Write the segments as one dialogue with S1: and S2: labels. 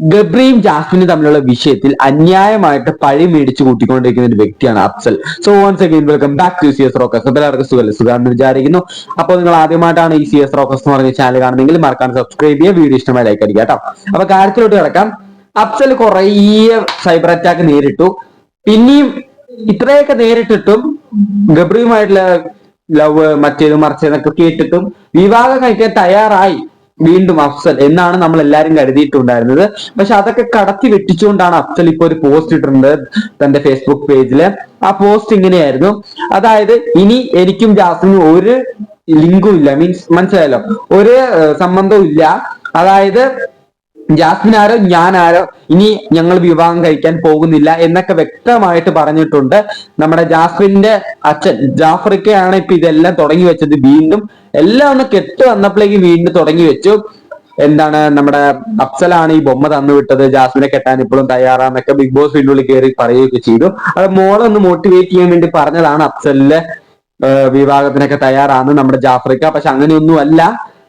S1: ഗബ്രിയും ജാസ്മിനും തമ്മിലുള്ള വിഷയത്തിൽ അന്യായമായിട്ട് പഴി മേടിച്ചു കൂട്ടിക്കൊണ്ടിരിക്കുന്ന ഒരു വ്യക്തിയാണ് Afsal. So once again welcome back to C S rocks എല്ലാവർക്കും സുഖം സുഖമാണെന്ന് വിചാരിക്കുന്നു. അപ്പോൾ നിങ്ങൾ ആദ്യമായിട്ടാണ് ഈ സി എസ് റോക്കസ് എന്ന് പറഞ്ഞ ചാനൽ കാണുന്നെങ്കിൽ മറക്കാൻ സബ്സ്ക്രൈബ് ചെയ്യുക വീഡിയോ ഇഷ്ടമായി ലൈക്ക് അടിക്കുക കേട്ടോ. അപ്പൊ കാര്യത്തിലോട്ട് കിടക്കാം. അഫ്സൽ കുറേ സൈബർ അറ്റാക്ക് നേരിട്ടു. പിന്നെയും ഇത്രയൊക്കെ നേരിട്ടിട്ടും ഗബ്രിയുമായിട്ടുള്ള ലവ് മറ്റേത് മറിച്ചതെന്നൊക്കെ കേട്ടിട്ടും വിവാഹം കഴിക്കാൻ തയ്യാറായി. വീണ്ടും അഫ്സൽ എന്നാണ് നമ്മൾ എല്ലാരും കരുതിയിട്ടുണ്ടായിരുന്നത്. പക്ഷെ അതൊക്കെ കടത്തി വെട്ടിച്ചുകൊണ്ടാണ് അഫ്സൽ ഇപ്പൊ ഒരു പോസ്റ്റ് ഇട്ടിട്ടുണ്ട് തന്റെ ഫേസ്ബുക്ക് പേജിൽ ആ പോസ്റ്റ് ഇങ്ങനെയായിരുന്നു. അതായത് ഇനി എനിക്കും ജാസ്മിനും ഒരു ലിങ്കും ഇല്ല. മീൻസ് മനസ്സിലായല്ലോ? ഒരു സംബന്ധവും ഇല്ല. അതായത് ജാസ്മിൻ ആരോ ഞാൻ ആരോ ഇനി ഞങ്ങൾ വിവാഹം കഴിക്കാൻ പോകുന്നില്ല എന്നൊക്കെ വ്യക്തമായിട്ട് പറഞ്ഞിട്ടുണ്ട്. നമ്മുടെ ജാസ്മിന്റെ അച്ഛൻ ജാഫറിക്കയാണ് ഇപ്പൊ ഇതെല്ലാം തുടങ്ങി വെച്ചത് വീണ്ടും. എല്ലാം ഒന്ന് കെട്ട് വന്നപ്പോഴേക്കും വീണ്ടും തുടങ്ങി വെച്ചു. എന്താണ് നമ്മുടെ അഫ്സലാണ് ഈ ബൊമ്മ തന്നു വിട്ടത്? ജാസ്മിനെ കെട്ടാൻ ഇപ്പോഴും തയ്യാറാന്നൊക്കെ ബിഗ് ബോസ് വീടിനുള്ളിൽ കയറി പറയുകയൊക്കെ ചെയ്തു. അത് മോളെ ഒന്ന് മോട്ടിവേറ്റ് ചെയ്യാൻ വേണ്ടി പറഞ്ഞതാണ് അഫ്സലിലെ വിവാഹത്തിനൊക്കെ തയ്യാറാണ് നമ്മുടെ ജാഫ്രിക്ക. പക്ഷെ അങ്ങനെയൊന്നും അല്ല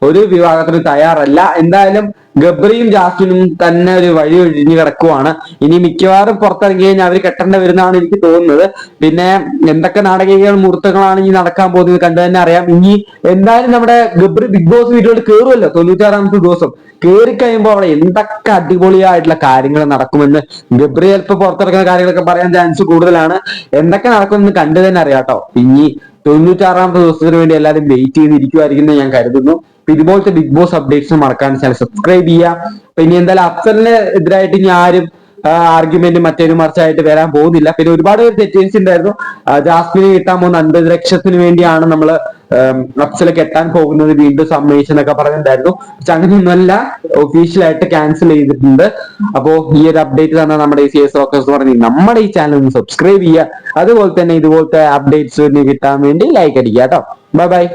S1: ഒരു വിവാഹത്തിന് തയ്യാറല്ല. എന്തായാലും ഗബ്രിയും ജാസ്റ്റിനും തന്നെ ഒരു വഴി ഒഴിഞ്ഞു കിടക്കുവാണ്. ഇനി മിക്കവാറും പുറത്തിറങ്ങി കഴിഞ്ഞാൽ അവർ കെട്ടേണ്ടി വരുന്നതാണ് എനിക്ക് തോന്നുന്നത്. പിന്നെ എന്തൊക്കെ നാടകീയ മുഹൂർത്തങ്ങളാണ് ഇനി നടക്കാൻ പോകുന്നത് കണ്ടു തന്നെ അറിയാം. ഇനി എന്തായാലും നമ്മുടെ ഗബ്രി ബിഗ് ബോസ് വീട്ടുകൾ കയറുമല്ലോ തൊണ്ണൂറ്റാറാമത്തെ ദിവസം. കയറി കഴിയുമ്പോൾ അവിടെ എന്തൊക്കെ അടിപൊളിയായിട്ടുള്ള കാര്യങ്ങൾ നടക്കുമെന്ന് ഗബ്രി ചിലപ്പോൾ പുറത്തിറക്കുന്ന കാര്യങ്ങളൊക്കെ പറയാൻ ചാൻസ് കൂടുതലാണ്. എന്തൊക്കെ നടക്കുമെന്ന് കണ്ടു തന്നെ അറിയാം കേട്ടോ. ഇനി തൊണ്ണൂറ്റാറാമത്തെ ദിവസത്തിന് വേണ്ടി എല്ലാവരും വെയിറ്റ് ചെയ്തിരിക്കുമായിരിക്കും ഞാൻ കരുതുന്നു. അപ്പൊ ഇതുപോലത്തെ ബിഗ് ബോസ് അപ്ഡേറ്റ്സ് മറക്കാൻ സബ്സ്ക്രൈബ് ചെയ്യുക. പിന്നെ എന്തായാലും അഫ്സലിന് എതിരായിട്ട് ഇനി ആരും ആർഗ്യുമെന്റ് മറ്റേനും മറിച്ചായിട്ട് വരാൻ പോകുന്നില്ല. പിന്നെ ഒരുപാട് പേര് ഉണ്ടായിരുന്നു ജാസ്മിന് കിട്ടാൻ പോകുന്ന അൻപത് ലക്ഷത്തിന് വേണ്ടിയാണ് നമ്മൾ അഫ്സലെ കെട്ടാൻ പോകുന്നത് വീണ്ടും സമ്മതിച്ചെന്നൊക്കെ പറഞ്ഞിട്ടുണ്ടായിരുന്നു. പക്ഷെ ഒഫീഷ്യൽ ആയിട്ട് ക്യാൻസൽ ചെയ്തിട്ടുണ്ട്. അപ്പോ ഈ ഒരു അപ്ഡേറ്റ് തന്നെ നമ്മുടെ ഈ സി എസ് റോക്കേഴ്സ് പറഞ്ഞ് നമ്മുടെ ഈ ചാനൽ ഒന്ന് സബ്സ്ക്രൈബ് ചെയ്യുക. അതുപോലെ തന്നെ ഇതുപോലത്തെ അപ്ഡേറ്റ്സ് കിട്ടാൻ വേണ്ടി ലൈക്ക് അടിക്കുക കേട്ടോ. Bye bye